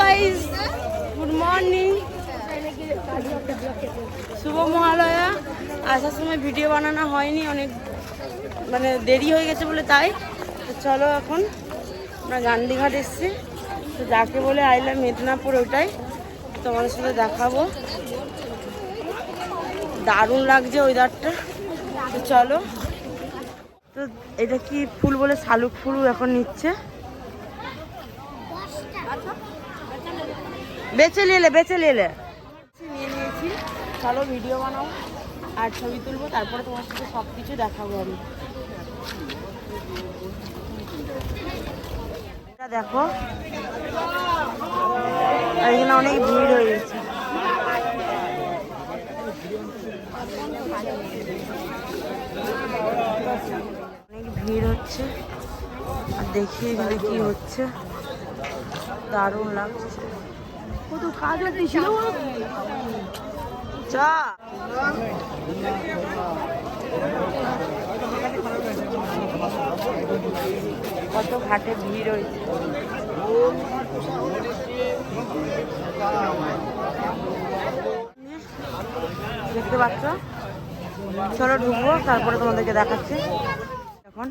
Guys good morning শুভ মহালয়া। আসার সময় ভিডিও বানানো হয়নি, অনেক মানে দেরি হয়ে গেছে বলে তাই। চলো এখন আমরা গান্ধীঘাট এসছি। তো যাকে বলে আইলাম মেদিনীপুর ওটাই তোমাদের সাথে দেখাবো। দারুণ লাগছে ওয়েদারটা তো চলো। তো এটা কি ফুল বলে শালুক ফুল এখন নিচ্ছে? বেচে নিলে বেচে নিলে। নিয়ে নিয়েছি। চলো ভিডিও বানাও, আর ছবি তুলবো, তারপরে তোমার সাথে সব কিছু দেখাবো আমি। দেখো। এখানে অনেক ভিড় হয়ে গেছে। অনেক ভিড় হচ্ছে। আর দেখি এখানে কি হচ্ছে। দারুণ লাগছে। কত চা কত ঘাটে ভিড় হয়েছে। দেখতে পাচ্ছ? চলো ঢুকবো তারপরে তোমাদেরকে দেখাচ্ছি। এখন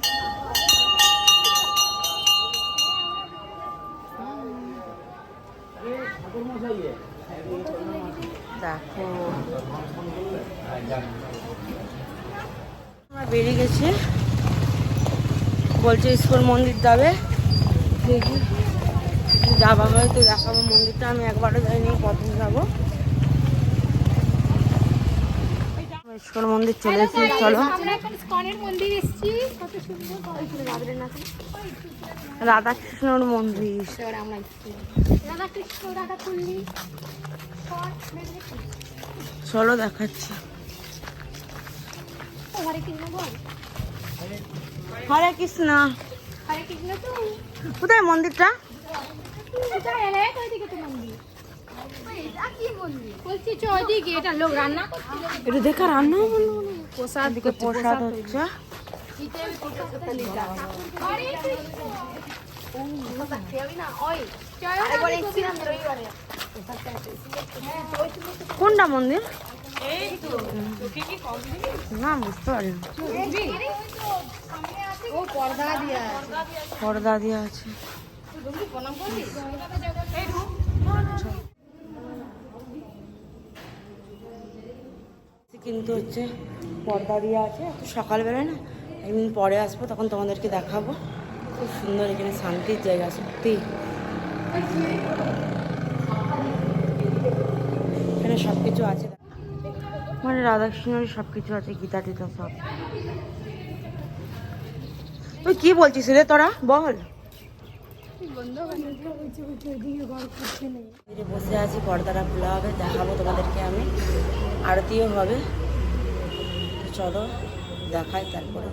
দেখো আমরা বেরিয়ে গেছি। বলছে ইস্কন মন্দির যাবে। দেখি। যাবা হয়তো দেখাবো মন্দিরটা। আমি একবারও যাইনি প্রথম যাব। ইস্কন মন্দির চলে এসেছি চলো। এখন মন্দির নাথ রাধা চলো দেখাচ্ছি। হরে কৃষ্ণ কোথায় মন্দিরটা? এটা লোক রান্না দেখা রান্না প্রসাদ এদিকে প্রসাদ হচ্ছে। হরে কৃষ্ণ। কোনটা মন্দির? না বুঝতে পারি পর্দা দিয়া আছে। কিন্তু হচ্ছে পর্দা দিয়ে আছে। একটু সকালবেলায় না একদিন পরে আসব তখন তোমাদেরকে দেখাবো। খুব সুন্দর এখানে শান্তির জায়গা সত্যি এখানে সব কিছু আছে। মানে রাধাকৃষ্ণের সব কিছু আছে গীতা টিতা সব। তুই কি বলছিস রে তোরা? বল। বসে আছি পর্দাটা খোলা হবে দেখাবো তোমাদেরকে আমি। আরতিও হবে। চলো দেখাই তারপরে।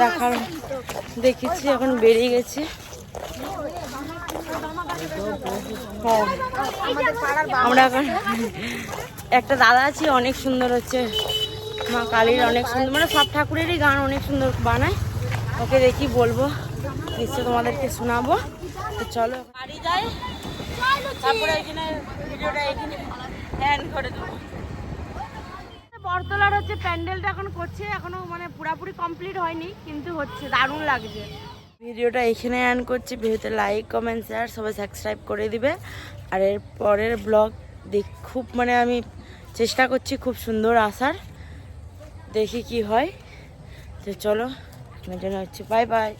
দেখার দেখেছি এখন বেরিয়ে গেছে। আমরা এখন একটা দাদা আছে, অনেক সুন্দর হচ্ছে। মা কালীর অনেক সুন্দর মানে সব ঠাকুরেরই গান অনেক সুন্দর বানায়। ওকে দেখি বলব নিশ্চয় তোমাদেরকে শোনাবো। তো চলো, বাড়ি যাই। তারপরে এখানে ভিডিওটা এখানে করে দেবো। বরতলার হচ্ছে প্যান্ডেলটা এখন করছে, এখনও মানে পুরাপুরি কমপ্লিট হয়নি, কিন্তু হচ্ছে, দারুণ লাগছে। ভিডিওটা এখানে অ্যান করছি, ভিডিওতে লাইক কমেন্ট শেয়ার সবাই সাবস্ক্রাইব করে দিবে। আর এর পরের ব্লগ দেখ, খুব মানে আমি চেষ্টা করছি খুব সুন্দর আসার। দেখি কি হয়। তো চলো জন্য হচ্ছে বাই বাই